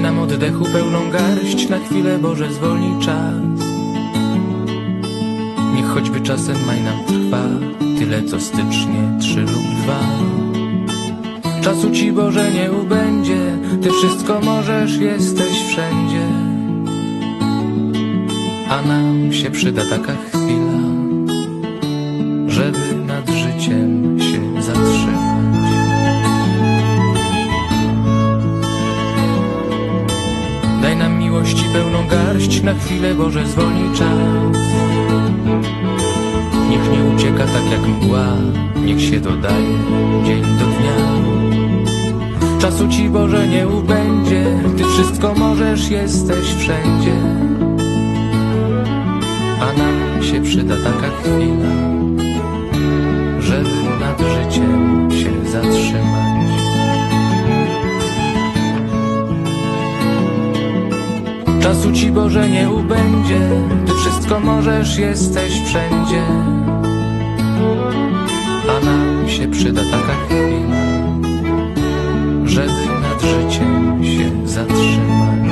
nam oddechu pełną garść, na chwilę Boże zwolnij czas. Niech choćby czasem maj nam trwa, tyle co stycznie, trzy lub dwa. Czasu ci Boże nie ubędzie, Ty wszystko możesz, jesteś wszędzie. A nam się przyda taka chwila, Daj nam miłości pełną garść, na chwilę Boże zwolnij czas. Niech nie ucieka tak jak mgła, niech się dodaje dzień do dnia. Czasu ci Boże nie ubędzie, Ty wszystko możesz, jesteś wszędzie. A nam się przyda taka chwila, Czasu ci Boże nie ubędzie Ty wszystko możesz, jesteś wszędzie. A nam się przyda taka chwila Żeby nad życiem się zatrzymać.